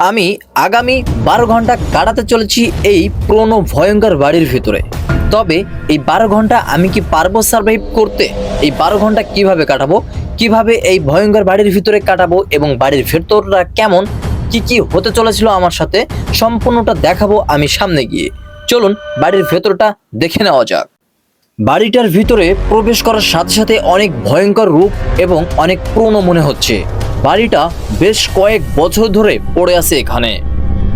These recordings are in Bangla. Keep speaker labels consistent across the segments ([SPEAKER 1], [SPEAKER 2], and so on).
[SPEAKER 1] আমি আগামী বারো ঘণ্টা কাটাতে চলেছি এই পুরনো ভয়ঙ্কর বাড়ির ভিতরে। তবে এই বারো ঘণ্টা আমি কি পারব সার্ভাইভ করতে? এই বারো ঘণ্টা কীভাবে কাটাবো? কীভাবে এই ভয়ঙ্কর বাড়ির ভিতরে কাটাবো এবং বাড়ির ভেতরটা কেমন? কি কি হতে চলেছিল আমার সাথে? সম্পূর্ণটা দেখাবো আমি সামনে গিয়ে। চলুন বাড়ির ভেতরটা দেখে নেওয়া যাক। বাড়িটার ভিতরে প্রবেশ করার সাথে সাথে অনেক ভয়ঙ্কর রূপ এবং অনেক পুরনো মনে হচ্ছে। বাড়িটা বেশ কয়েক বছর ধরে পড়ে আছে এখানে।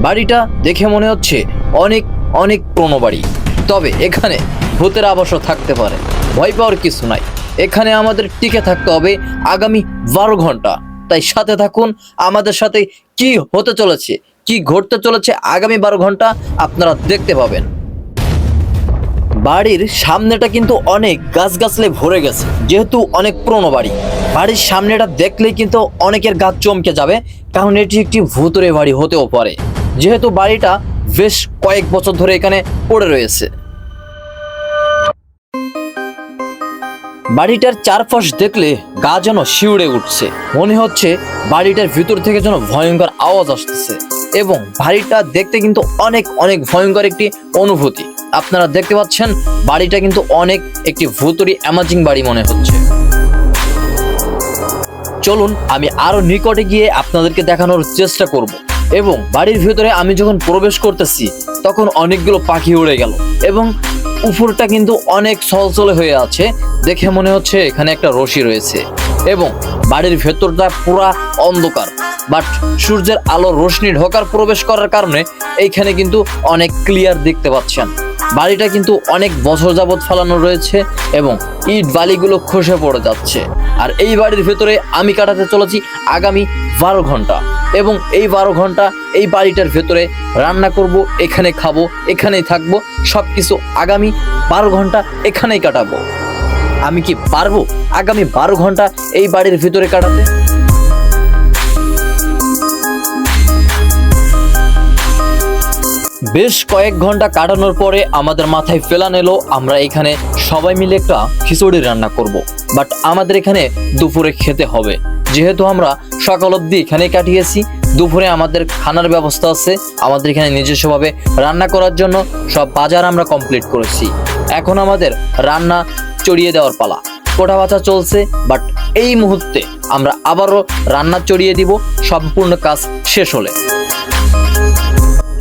[SPEAKER 1] বাড়িটা দেখে মনে হচ্ছে অনেক অনেক পুরনো বাড়ি। তবে এখানে ভূতের আবাসও থাকতে পারে। ভয় পাওয়ার কিছু নাই। এখানে আমাদের টিকে থাকতে হবে আগামী বারো ঘণ্টা। তাই সাথে থাকুন, আমাদের সাথে কি হতে চলেছে, কি ঘটতে চলেছে আগামী বারো ঘণ্টা আপনারা দেখতে পাবেন। বাড়ির সামনেটা কিন্তু অনেক গাছগাছলে ভরে গেছে, যেহেতু অনেক পুরনো বাড়ি। বাড়ির সামনেটা দেখলেই কিন্তু অনেকের গাছ চমকে যাবে, কারণ এটি একটি ভূতরে বাড়ি হতেও পারে। যেহেতু বাড়িটা বেশ কয়েক বছর ধরে এখানে পড়ে রয়েছে। বাড়িটার চারপাশ দেখলে গা যেন শিউড়ে উঠছে। মনে হচ্ছে বাড়িটার ভিতর থেকে যেন ভয়ঙ্কর আওয়াজ আসতেছে এবং বাড়িটা দেখতে কিন্তু অনেক অনেক ভয়ঙ্কর একটি অনুভূতি। আপনারা দেখতে পাচ্ছেন বাড়িটা কিন্তু অনেক একটি ভূতরি অ্যামাজিং বাড়ি মনে হচ্ছে। চলুন আমি আরও নিকটে গিয়ে আপনাদেরকে দেখানোর চেষ্টা করব। এবং বাড়ির ভিতরে আমি যখন প্রবেশ করতেছি, তখন অনেকগুলো পাখি উড়ে গেল এবং উপরটা কিন্তু অনেক সলসলে হয়ে আছে, দেখে মনে হচ্ছে এখানে একটা রশি রয়েছে এবং বাড়ির ভেতরটা পুরা অন্ধকার। বাট সূর্যের আলো রোশনি ঢোকার প্রবেশ করার কারণে এইখানে কিন্তু অনেক ক্লিয়ার দেখতে পাচ্ছেন। বাড়িটা কিন্তু অনেক বছর যাবৎ ফেলানো রয়েছে এবং ইট বালিগুলো খসে পড়ে যাচ্ছে। আর এই বাড়ির ভেতরে আমি কাটাতে চলেছি আগামী বারো ঘণ্টা। এবং এই বারো ঘণ্টা এই বাড়িটার ভেতরে রান্না করব, এখানে খাব, এখানেই থাকব সব কিছু আগামী বারো ঘণ্টা এখানেই কাটাবো। আমি কি পারব আগামী বারো ঘণ্টা এই বাড়ির ভিতরে কাটাতে? বেশ কয়েক ঘণ্টা কাটানোর পরে আমাদের মাথায় ফেলান এলো, আমরা এখানে সবাই মিলে একটা খিচুড়ি রান্না করব। বাট আমাদের এখানে দুপুরে খেতে হবে। যেহেতু আমরা সকাল অবধি এখানে কাটিয়েছি, দুপুরে আমাদের খানার ব্যবস্থা আছে, আমাদের এখানে নিজস্বভাবে রান্না করার জন্য সব বাজার আমরা কমপ্লিট করেছি। এখন আমাদের রান্না চড়িয়ে দেওয়ার পালা। কোটা বাছা চলছে বাট এই মুহূর্তে আমরা আবারও রান্না চড়িয়ে দিব, সম্পূর্ণ কাজ শেষ হলে।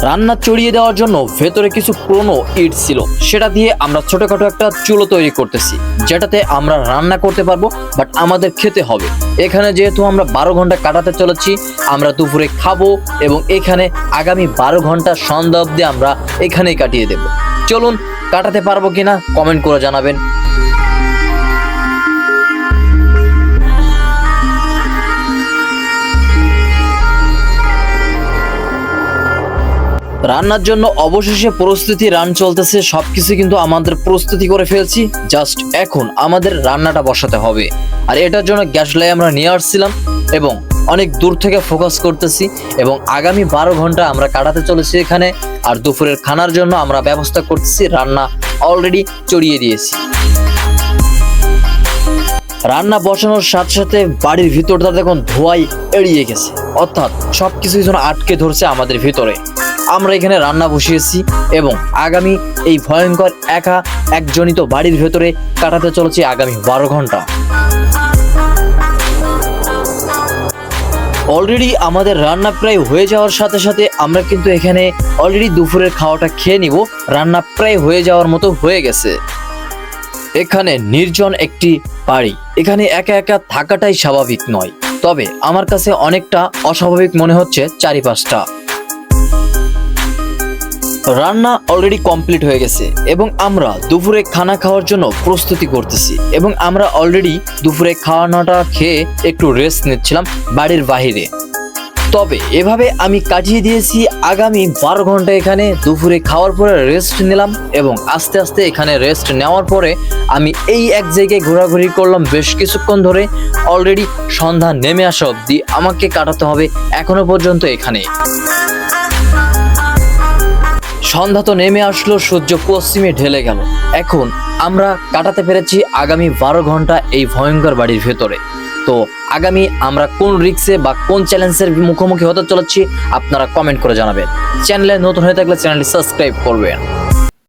[SPEAKER 1] রান্না চড়িয়ে দেওয়ার জন্য ভেতরে কিছু পুরনো ইট ছিল। সেটা দিয়ে আমরা ছোটখাটো একটা চুলো তৈরি করতেছি, যেটাতে আমরা রান্না করতে পারব বাট আমাদের খেতে হবে। এখানে যেহেতু আমরা বারো ঘণ্টা কাটাতে চলেছি, আমরা দুপুরে খাব এবং এখানে আগামী বারো ঘণ্টা সন্ধ্যা অবধি আমরা এখানেই কাটিয়ে দেব। চলুন, কাটাতে পারব কিনা কমেন্ট করে জানাবেন। রান্নার জন্য অবশেষে প্রস্তুতি রান চলতেছে, সবকিছু কিন্তু আমাদের প্রস্তুতি করে ফেলছি। জাস্ট এখন আমাদের রান্নাটা বসাতে হবে। আর এটার জন্য গ্যাস লাই আমরা নিয়ে আসছিলাম এবং অনেক দূর থেকে ফোকাস করতেছি এবং আগামী বারো ঘণ্টা আমরা কাটাতে চলেছি এখানে। আর দুপুরের খানার জন্য আমরা ব্যবস্থা করতেছি, রান্না অলরেডি চড়িয়ে দিয়েছি। রান্না বসানোর সাথে সাথে বাড়ির ভিতরটা দেখুন ধোয়াই এড়িয়ে গেছে। অর্থাৎ সব কিছুই যেন আটকে ধরছে আমাদের ভিতরে। আমরা এখানে রান্না বসিয়েছি এবং আগামী এই ভয়ঙ্কর একা একজনিত বাড়ির ভেতরে কাটাতে চলেছি আগামী বারো ঘণ্টা। অলরেডি আমাদের রান্না প্রায় হয়ে যাওয়ার সাথে সাথে আমরা কিন্তু এখানে অলরেডি দুপুরের খাওয়াটা খেয়ে নিব। রান্না প্রায় হয়ে যাওয়ার মতো হয়ে গেছে। এখানে নির্জন একটি বাড়ি। এখানে একা একা থাকাটাই স্বাভাবিক নয়। তবে আমার কাছে অনেকটা অস্বাভাবিক মনে হচ্ছে চারিপাশটা। রান্না অলরেডি কমপ্লিট হয়ে গেছে এবং আমরা দুপুরে খানা খাওয়ার জন্য প্রস্তুতি করতেছি এবং আমরা অলরেডি দুপুরে খাওয়ানোটা খেয়ে একটু রেস্ট নিচ্ছিলাম বাড়ির বাহিরে। তবে এভাবে আমি কাটিয়ে দিয়েছি, আগামী বারো ঘণ্টা এখানে দুপুরে খাওয়ার পরে রেস্ট নিলাম এবং আস্তে আস্তে এখানে রেস্ট নেওয়ার পরে আমি এই এক জায়গায় ঘোরাঘুরি করলাম বেশ কিছুক্ষণ ধরে। অলরেডি সন্ধ্যা নেমে আসা অবধি আমাকে কাটাতে হবে এখনও পর্যন্ত এখানে। সন্ধ্যা তো নেমে আসলো, সূর্য পশ্চিমে ঢেলে গেল। এখন আমরা কাটাতে পেরেছি আগামী বারো ঘণ্টা এই ভয়ঙ্কর বাড়ির ভেতরে। তো আগামী আমরা কোন রিক্সে বা কোন চ্যালেঞ্জের মুখোমুখি হতে চলেছি, আপনারা কমেন্ট করে জানাবেন। চ্যানেলে নতুন হয়ে থাকলে চ্যানেলটি সাবস্ক্রাইব করবেন।